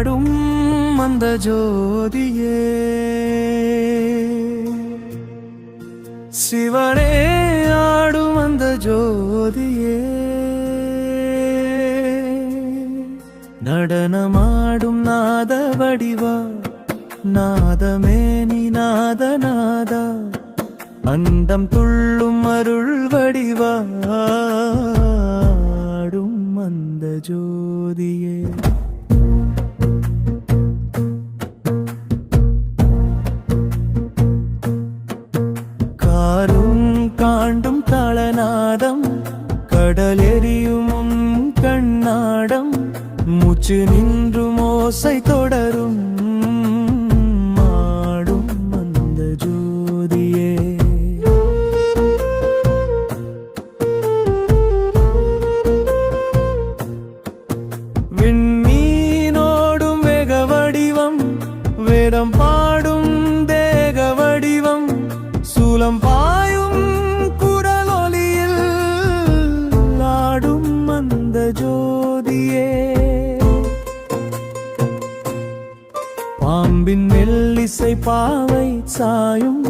அந்த ஜோதியே. சிவனே ஆடும் அந்த ஜோதியே. நடனமாடும் நாத வடிவா நாதமே நீ நாத. நாதா அந்தம் துள்ளும் அருள் வடிவாடும் அந்த ஜோதியே. மூச்சு நின்று மோசை தொடரும். ஆடும் அந்த ஜோதியே. விண்மீனோடும் வேக வடிவம் பாம்பின் மெல்லிசை பாவை சாயும்.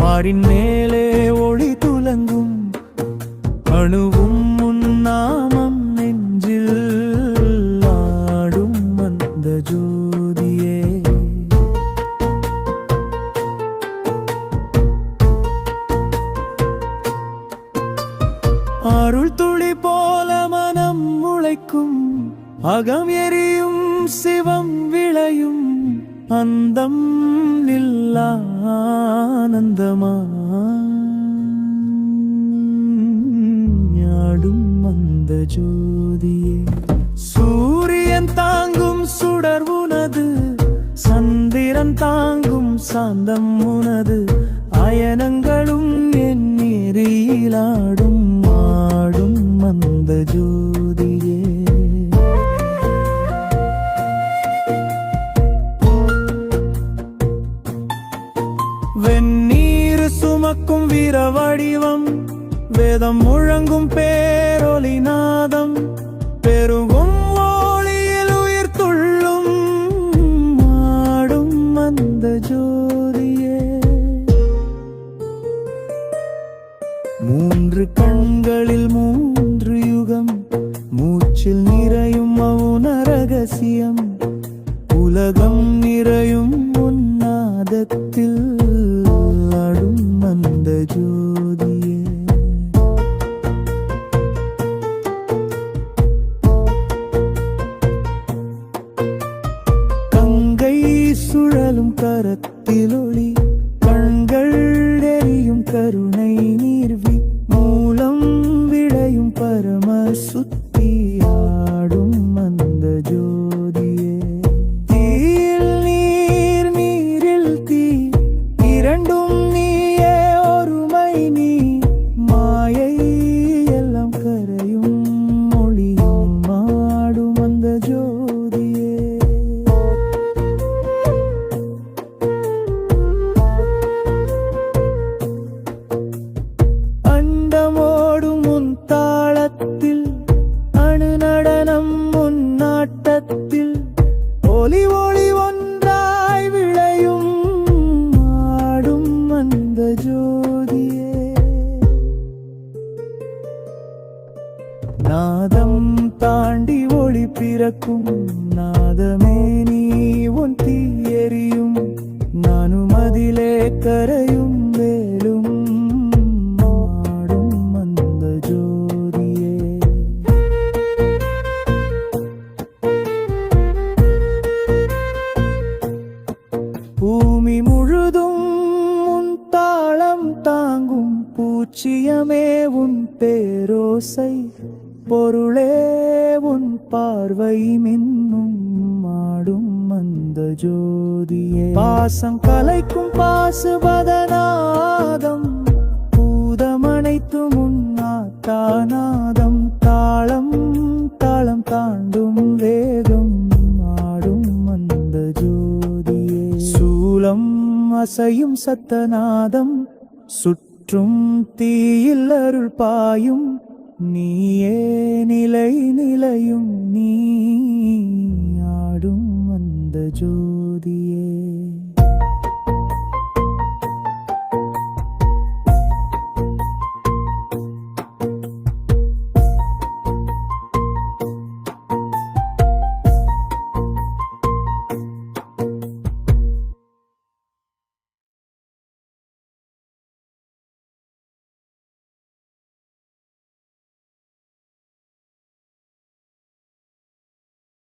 பாரின் மேலே ஒளி துலங்கும். அணுவும் முன்னாமம் நெஞ்சில் ஆடும் அந்த ஜோதியே. அருள் துளி போல மனம் முளைக்கும் அகம் எரியும் சிவம் விளையும். அந்தம் நில்லானந்தமா ஞாடும் அந்த ஜோதியே. சூரியன் தாங்கும் சுடர் உனது சந்திரன் தாங்கும் சாந்தம் உனது அயனங்களும் என் நெறியிலாடும் ஆடும் அந்த ஜோதி வடிவம். வேதம் முழங்கும் பேரொலி நாதம். பெருகும் ஒளியில் உயிர் துள்ளும். ஆடும் அந்த ஜோதியே. மூன்று கண்களில் மூன்று யுகம். மூச்சில் நிறையும் மௌன ரகசியம். கரத்திலொளி கண்கள் எரியும் கரு பூச்சியமே உன் பேரோசை பொருளே உன் பார்வை மின்னும் மாடும் அந்த ஜோதியே. பாசம் கலைக்கும் பாசுபதநாதம் பூதமனைத்தும் உன்னாத்தாநாதம் தாளம் தாளம் தாண்டும் வேகம் ஆடும் அந்த ஜோதியே. சூலம் அசையும் சத்தநாதம் சுற்றும் தீயில் அருள் பாயும் நீயே